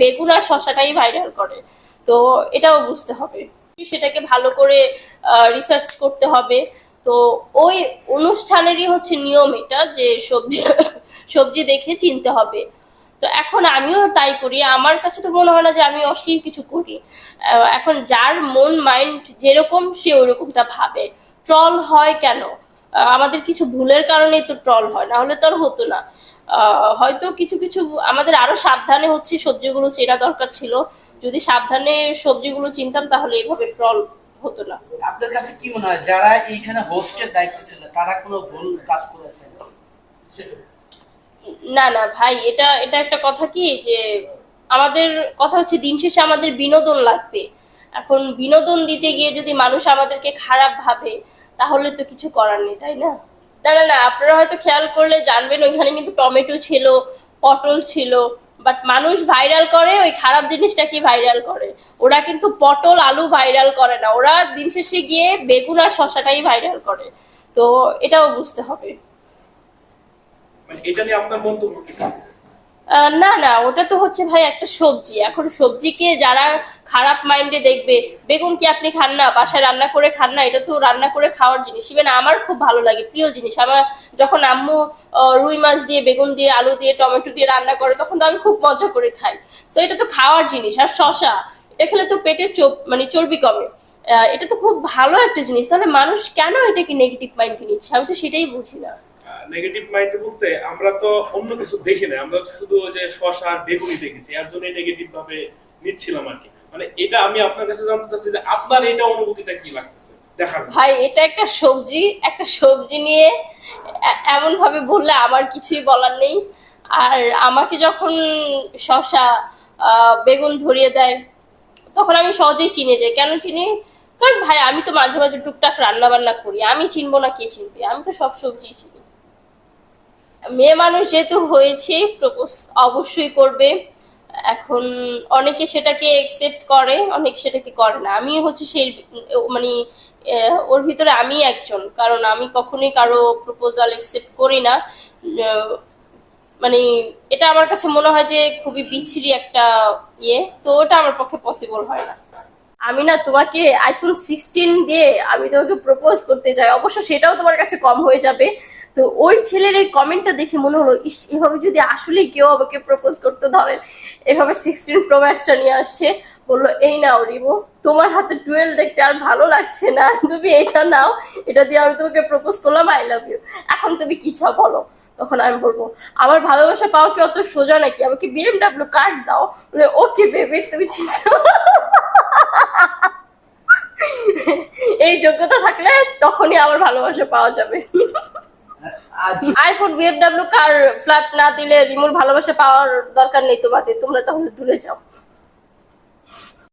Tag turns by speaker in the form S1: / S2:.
S1: বেগুন আর শশাটাই ভাইরাল করে। তো এটাও বুঝতে হবে। সেটাকে ভালো করে রিসার্চ করতে হবে। তো ওই অনুষ্ঠানেরই হচ্ছে নিয়ম এটা যে সবজি সবজি দেখে চিনতে হবে। তো এখন আমিও তাই করি। আমার কাছে তো মনে হয় না যে আমি অশ্লীল কিছু করি। এখন যার মন মাইন্ড যেরকম, সে ওরকমটা ভাবে। ট্রল হয় কেন? আমাদের কিছু ভুলের কারণেই তো ট্রল হয়। না হলে তো আর হতো না। হয়তো কিছু কিছু আমাদের আরও সাবধানে হচ্ছে সবজিগুলো চেনা দরকার ছিল। যদি সাবধানে সবজিগুলো চিনতাম তাহলে এইভাবে ট্রল হতো না।
S2: আপনার কাছে কি মনে হয় যারা এইখানে হোস্টের দায়িত্ব ছিল তারা কোনো ভুল কাজ করেছে?
S1: না না ভাই এটা এটা একটা কথা কি যে আমাদের কথা হচ্ছে দিন শেষে আমাদের বিনোদন লাগবে। এখন বিনোদন দিতে গিয়ে যদি মানুষ আমাদেরকে খারাপ ভাবে তাহলে তো কিছু করার নেই তাই না? না না না, আপনারা হয়তো খেয়াল করলে জানবেন, ওইখানে কিন্তু টমেটো ছিল, পটল ছিল বাট মানুষ ভাইরাল করে, ওই খারাপ জিনিসটাকে ভাইরাল করে? ওরা কিন্তু পটল, আলু ভাইরাল করে না, ওরা দিন শেষে গিয়ে বেগুন আর শশাটাই ভাইরাল করে, তো এটাও বুঝতে হবে।
S3: মানে এটা নিয়ে আপনার মন্তব্য কি?
S1: না না, ওটা তো হচ্ছে ভাই একটা সবজি। এখন সবজিকে যারা খারাপ মাইন্ডে দেখবে, বেগুন কি আপনি খান না? বাসায় রান্না করে খান না? এটা তো রান্না করে খাওয়ার জিনিস। ইভেন আমার খুব ভালো লাগে, প্রিয় জিনিস। আমার যখন আম্মু রুই মাছ দিয়ে, বেগুন দিয়ে, আলু দিয়ে, টমেটো দিয়ে রান্না করে, তখন তো আমি খুব মজা করে খাই। তো এটা তো খাওয়ার জিনিস। আর শশা এটা খেলে তো পেটের চোপ মানে চর্বি কমে। এটা তো খুব ভালো একটা জিনিস। তাহলে মানুষ কেন এটাকে নেগেটিভ মাইন্ডে নিচ্ছে? আমি তো সেটাই বুঝি না।
S3: নেগেটিভ মাইন্ড বলতে আমরা তো অন্য কিছু দেখি না আমরা শুধু যে শশা বেগুনি দেখেছি, এর জন্য নেগেটিভ ভাবে নিচ্ছিলাম আর কি মানে এটা আমি আপনার কাছে জানতে চাচ্ছি যে আপনার এটা অনুভূতিটা কি লাগতেছে? দেখার
S1: ভাই, এটা একটা সবজি একটা সবজি নিয়ে এমন ভাবে বললে আমার কিছুই বলার নেই। আর আমাকে যখন শশা বেগুন ধরিয়ে দেয়, তখন আমি সহজেই চিনে যাই। কেন চিনি? কারণ ভাই, আমি তো মাঝে মাঝে টুকটাক রান্না বান্না করি, আমি চিনবো না কে চিনবে? আমি তো সব সবজি চিনি। মেয়ে মানুষ যেহেতু হয়েছে প্রপোজ অবশ্যই করবে। এখন অনেকে সেটাকে একসেপ্ট করে, অনেকে সেটাকে করে না। আমি হচ্ছে সেই মানে ওর ভিতরে আমি একজন। কারণ আমি কখনোই কারও প্রপোজাল একসেপ্ট করি না। মানে এটা আমার কাছে মনে হয় যে খুবই বিচ্ছিরি একটা ইয়ে। তো ওটা আমার পক্ষে পসিবল হয় না। আমি না তোমাকে আইফোন সিক্সটিন দিয়ে আমি তোমাকে প্রপোজ করতে চাই। অবশ্য সেটাও তোমার কাছে কম হয়ে যাবে। তো ওই ছেলের এই কমেন্টটা দেখে মনে হলো, ইস, এভাবে যদি আসলেই কেউ আমাকে প্রপোজ করতে, ধরেন এভাবে সিক্সটিন প্রো ম্যাক্সটা নিয়ে আসছে বলল, এই নাও রিমো, তোমার হাতে টুয়েলভ দেখতে আর ভালো লাগছে না। তুমি এটা নাও, এটা দিয়ে আমি তোমাকে প্রপোজ করলাম আই লাভ ইউ এখন তুমি কি চাও বলো? তখন আমি বলব, আমার ভালোবাসা পাওয়া কি অত সোজা নাকি? আমাকে বিএমডাব্লিউ কার্ড দাও। বলে ওকে বেবি তুমি চিন্তা এই যোগ্যতা থাকলে তখনই আমার ভালোবাসা পাওয়া যাবে। আইফোন বিএফডব্লিউ কার ফ্ল্যাট না দিলে রিমোট ভালোবাসা পাওয়ার দরকার নেই তোমাদের, তোমরা তাহলে দূরে যাও।